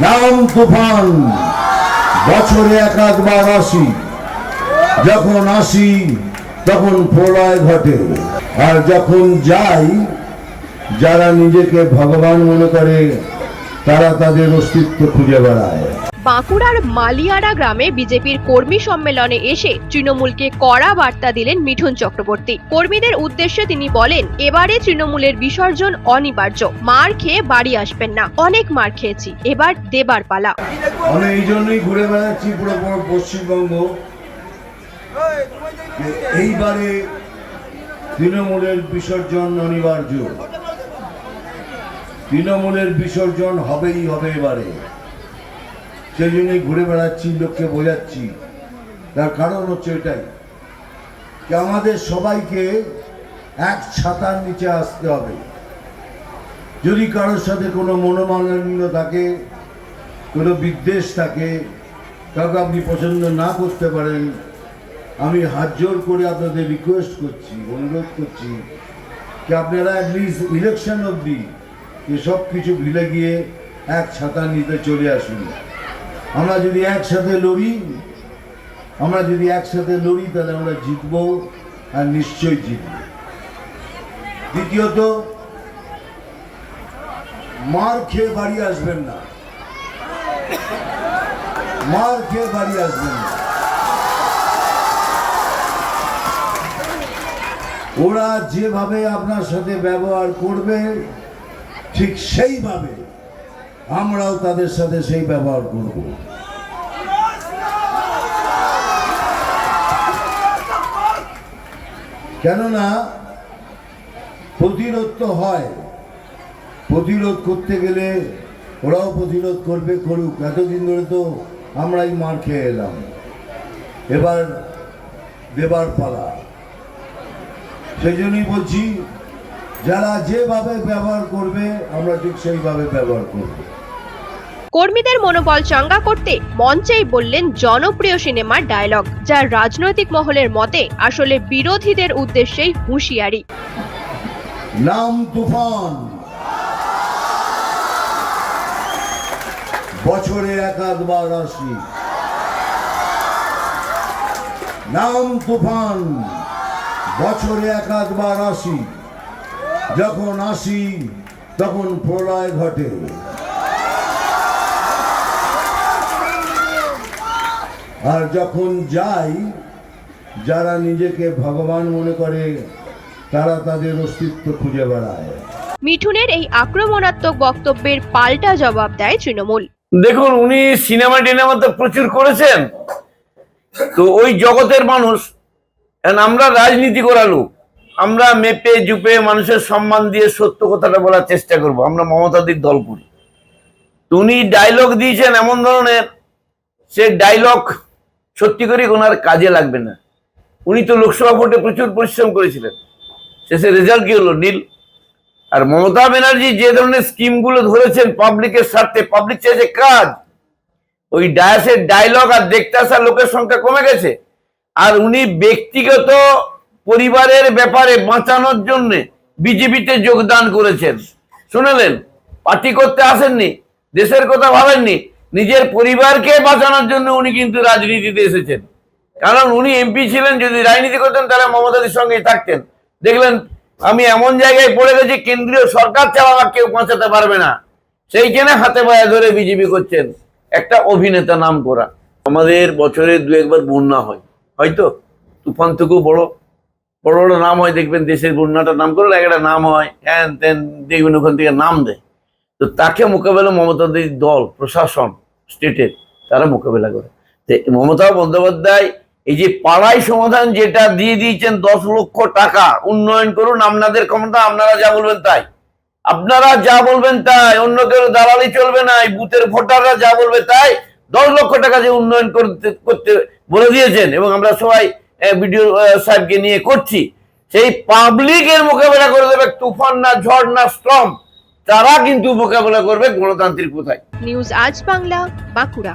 নাম তুফান, বছরে একাধবার আসি। যখন আসি, তখন প্রলয় ঘটে। আর যখন যাই, যারা নিজেকে ভগবান মনে করে তারা তাদের অস্তিত্ব খুঁজে বেড়ায়। বাঁকুড়ার মালিয়ারা গ্রামে বিজেপির কর্মী সম্মেলনে এসে তৃণমূলকে কড়া বার্তা দিলেন মিঠুন চক্রবর্তী। কর্মীদের উদ্দেশ্যে তিনি বলেন এবারে তৃণমূলের বিসর্জন অনিবার্য। মার খেয়ে বাড়ি আসবেন না। অনেক মার খেয়েছি। এবার দেবার পালা। আমি এই জন্যই ঘুরে বেড়াচ্ছি পুরো পুরো পশ্চিমবঙ্গ এইবারে তৃণমূলের বিসর্জন অনিবার্য। তৃণমূলের বিসর্জন হবেই হবে এবারে। সেই জন্যই ঘুরে বেড়াচ্ছি, লোককে বোঝাচ্ছি। তার কারণ হচ্ছে এটাই যে আমাদের সবাইকে এক ছাতার নিচে আসতে হবে। যদি কারোর সাথে কোনো মনোমালিন্য থাকে, কোনো বিদ্বেষ থাকে, কাউকে আপনি পছন্দ না করতে পারেন, আমি হাত জোর করে আপনাদের রিকোয়েস্ট করছি, অনুরোধ করছি যে আপনারা অ্যাটলিস্ট ইলেকশন অবধি এসব কিছু ভুলে গিয়ে এক ছাতা নিতে চলে আসুন। আমরা যদি একসাথে লড়ি, আমরা যদি একসাথে লড়ি, তাহলে আমরা জিতবো আর নিশ্চয়ই জিতব। দ্বিতীয়ত, মার খেয়ে বাড়ি আসবেন না। মার খেয়ে বাড়ি আসবেন না। ওরা যেভাবে আপনার সাথে ব্যবহার করবে ঠিক সেইভাবে আমরাও তাদের সাথে সেই ব্যবহার করব। কেননা প্রতিরোধ তো হয়। প্রতিরোধ করতে গেলে ওরাও প্রতিরোধ করবে, করুক। এতদিন ধরে তো আমরাই মার খেয়ে এলাম। এবার দেবার পালা। সেই জন্যই বলছি যারা যেভাবে ব্যবহার করবে আমরা ঠিক সেইভাবে ব্যবহার করব। কর্মীদের মনোবল চাঙ্গা করতে মঞ্চেই বললেন জনপ্রিয় সিনেমার ডায়লগ যা রাজনৈতিক মহলের মতে আসলে বিরোধীদের উদ্দেশ্যেই হুঁশিয়ারি। নাম তুফান। বছরে একাধবার আসি। নাম তুফান। বছরে একাধবার আসি। যখন আসি তখন প্রলয় ঘটে। আর যখন যাই যারা নিজেকে ভগবান মনে করে তারা তাদের অস্তিত্ব খুঁজে বেড়ায়। মিঠুনের এই আক্রমণাত্মক বক্তব্যের পাল্টা জবাব দেয় তৃণমূল। দেখুন উনি সিনেমা টিনেমা তো প্রচুর করেছেন। তো ওই জগতের মানুষ আমরা রাজনীতি করালু আমরা মেপে, জুপে মানুষের সম্মান দিয়ে সত্য কথাটা বলার চেষ্টা করব। আমরা মমতাদির দল করি। উনি ডায়লগ দিয়েছেন এমন ধরনের। সে ডায়লগ সত্যি করে ওনার কাজে লাগবে না। উনি তো লোকসভা ভোটে প্রচুর পরিশ্রম করেছিলেন। শেষে রেজাল্ট কি হলো? নীল। আর মমতা ব্যানার্জি যে ধরনের স্কিমগুলো ধরেছেন পাবলিকের স্বার্থে পাবলিক চাইছে কাজ। ওই ডায়াসের ডায়লগ আর দেখতে আসা লোকের সংখ্যা কমে গেছে। আর উনি ব্যক্তিগত পরিবারের ব্যাপারে বাঁচানোর জন্য বিজেপিতে যোগদান করেছেন। শুনলেন? পার্টি করতে আসেননি, দেশের কথা ভাবেননি, নিজের পরিবারকে বাঁচানোর জন্য উনি কিন্তু রাজনীতিতে এসেছেন। কারণ উনি এমপি ছিলেন, যদি রাজনীতি করতেন তাহলে মমতাদির সঙ্গেই থাকতেন। দেখলেন, আমি এমন জায়গায় পড়ে গেছি, কেন্দ্রীয় সরকার ছাড়া আমার কেউ বাঁচাতে পারবে না। সেইখানে হাতে পায়ে ধরে বিজেপি করছেন। একটা অভিনেতা নাম করা। আমাদের বছরে দু একবার বন্যা হয়। হয়তো? তুফান থেকেও বড়। বড় বড় নাম হয়, দেখবেন দেশের বন্যাটার নাম করলে একটা নাম হয়, হ্যান ত্যান দেখবেন ওখান থেকে নাম দেয়। তো তাকে মোকাবেলা মমতাদির দল, প্রশাসন, স্টেটের, তারা মোকাবেলা করে। মমতা বন্দ্যোপাধ্যায়, এই যে পাড়ায় সমাধান যেটা দিয়ে দিয়েছেন দশ লক্ষ টাকা, উন্নয়ন করুন, আপনাদের ক্ষমতা, আপনারা যা বলবেন তাই। আপনারা যা বলবেন তাই, অন্য কেউ দালালি চলবে না, এই বুথের ভোটাররা যা বলবে তাই, দশ লক্ষ টাকা যে উন্নয়ন করতে করতে বলে দিয়েছেন, এবং আমরা সবাই ভিডিও সাহেবকে নিয়ে করছি। সেই পাবলিকের মোকাবেলা করে দেবে তুফান না, ঝড় না স্ট্রম তারা কিন্তু মোকাবেলা করবে গণতান্ত্রিক কোথায়? নিউজ আজ বাংলা, বাঁকুড়া।